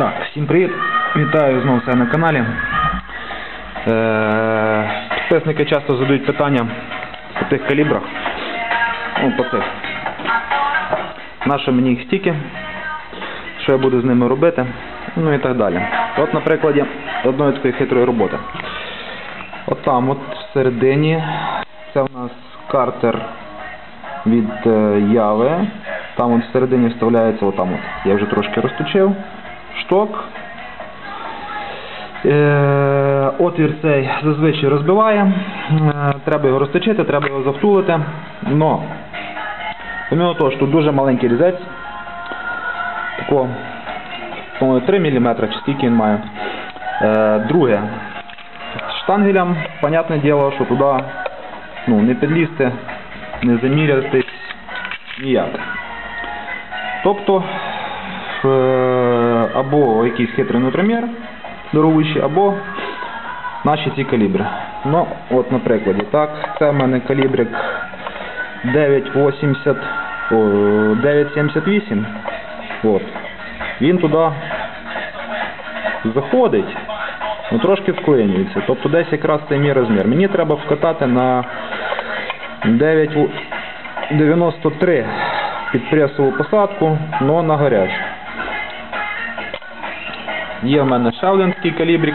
Так, всім привіт! Вітаю знову себе на каналі. Е, часто задають питання по тих калібрах. Ну, по цих. Нащо мені їх стільки? Що я буду з ними робити? Ну і так далі. От на прикладі одної такої хитрої роботи. От там, от всередині, це у нас картер від е, Яви. Там от всередині вставляється отам от. Я вже трошки розточив. Шток. Е, отвір цей зазвичай розбиває. Е, треба його розточити, треба його завтулити. Но, помимо того, що тут дуже маленький різець. По-моєму, 3 мм, чи скільки він має. Е, друге. З штангелем, понятне діло, що туди ну, не підлізти, не замірятись ніяк. Тобто або якийсь хитрий нутромір дорогущий, або наші ці калібри. Ну, от на прикладі, так, це в мене калібрик 980, о, 978. От. Він туди заходить, ну трошки вклинюється. Тобто десь якраз цей мій розмір. Мені треба вкатати на 9,93 під пресову посадку, но на гарячу. Є в мене ще калібрик.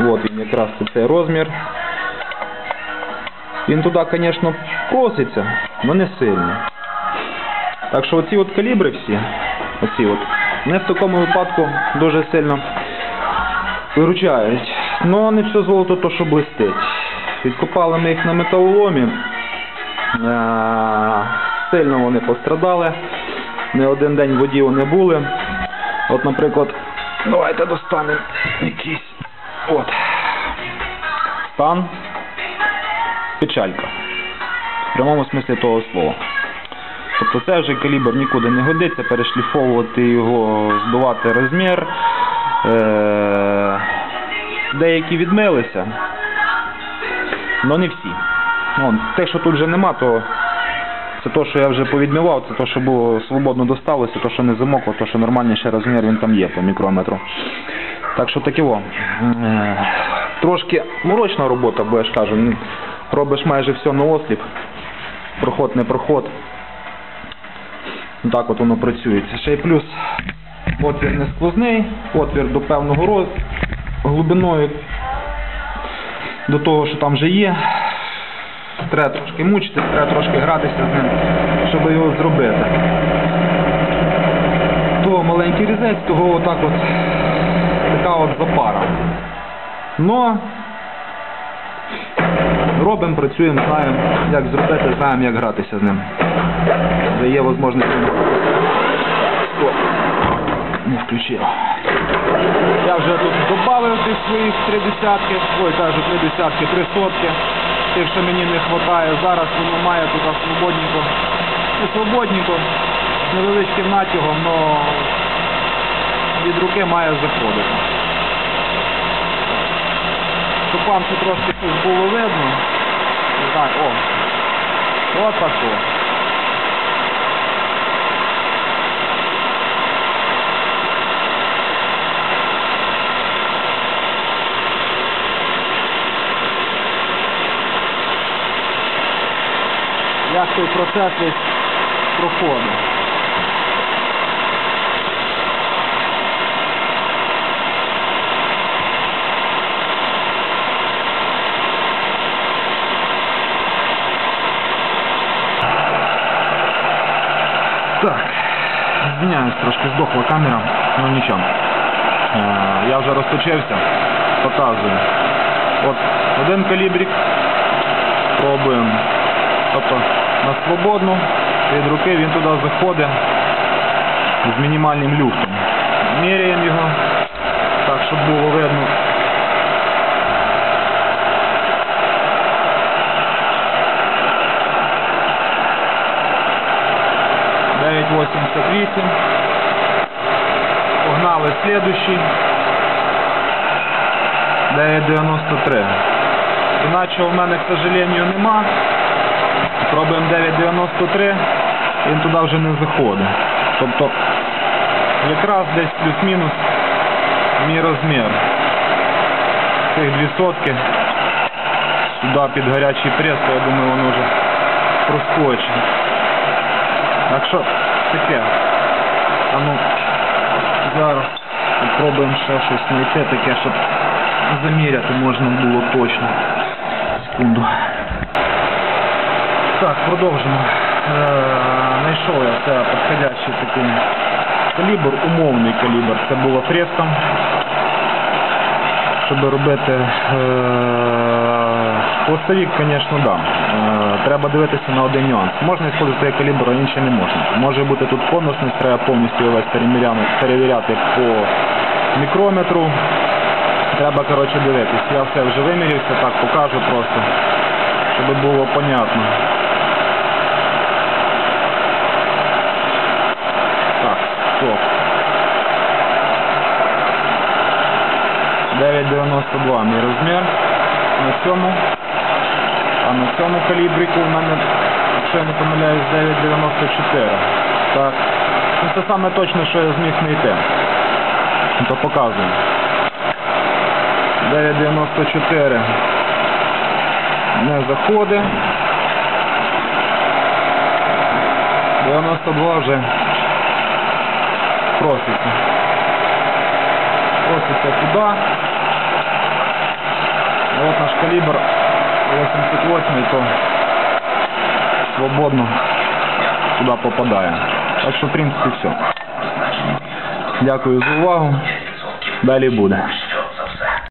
От він якраз цей розмір. Він туди, звісно, проситься, але не сильно. Так що оці от калібри всі, оці от, вони в такому випадку дуже сильно виручають. Ну не все золото то, що блистить. Відкопали ми їх на металоломі. Сильно вони пострадали. Не один день в воді вони були. От, наприклад, давайте достанемо якийсь. От. Стан. Печалька. В прямому смислі того слова. Тобто це вже калібр нікуди не годиться, перешліфовувати його, збивати розмір. Е- деякі відмилися, але не всі. Вон, те, що тут вже нема, то це то, що я вже повідмівав, це то, що було свободно досталося, то, що не замокло, то, що нормальний ще розмір він там є по мікрометру. Так що таке во. Е, Трошки морочна робота, бо я ж кажу, ну, робиш майже все на осліп. Проход не проход. Так от воно працюється. Ще й плюс отвір не сквозний, отвір до певного роз, глибиною до того, що там вже є. Треба трошки мучитися, треба трошки гратися з ним, щоб його зробити. То маленький різець, того отак от така от запара. Но робимо, працюємо, знаємо, як зробити, знаємо, як гратися з ним. Де є можливість. Не включив. Я вже тут додав тих своїх три десятки, ой, кажу, три десятки, три сотки. Тих, що мені не вистачає. Зараз воно має тут свободненько. І свободненько, з невеличким натягом, але від руки має заходити. Щоб вам тут трошки щось було видно. Так, о! Ось о. От Як той процес весь проходить. Так, звиняюсь, трошки здохла камера, ну нічого. Е, Я вже розточився, показую. От один калібрик. Пробуємо. Тобто на свободну, від руки він туди заходить з мінімальним люфтом. Міряємо його, так, щоб було видно. Дев'ять вісім. Погнали слідущий. 9,93. Іначе в мене, к сожалению, нема. Пробуємо 9,93, він туди вже не заходить. Тобто якраз десь плюс-мінус мій розмір. Цих дві сотки. Сюди під гарячий прес, то я думаю, воно вже проскочить. Так що таке. А ну, зараз спробуємо ще щось знайти таке, щоб заміряти можна було точно. Секунду. Так, продовжимо. Е, я це підходящий такий калібр, умовний калібр. Це було фреском. Щоб робити е, звісно, да. Е, треба дивитися на один нюанс. Можна використати цей калібр, а інший не можна. Може бути тут конусність, треба повністю весь перевіряти по мікрометру. Треба, коротше, дивитись. Я все вже вимірявся, так покажу просто, щоб було понятно. Так, стоп. 9,92 мій розмір. На цьому. А на цьому калібрику в мене, якщо я не помиляюсь, 9,94. Так. Ну це саме точно, що я зміг знайти. То показую. 9,94 не заходить. 92 вже проситься. Проситься туди. А от наш калібр 88 то свободно туди попадає. Так що, в принципі, все. Дякую за увагу. Далі буде.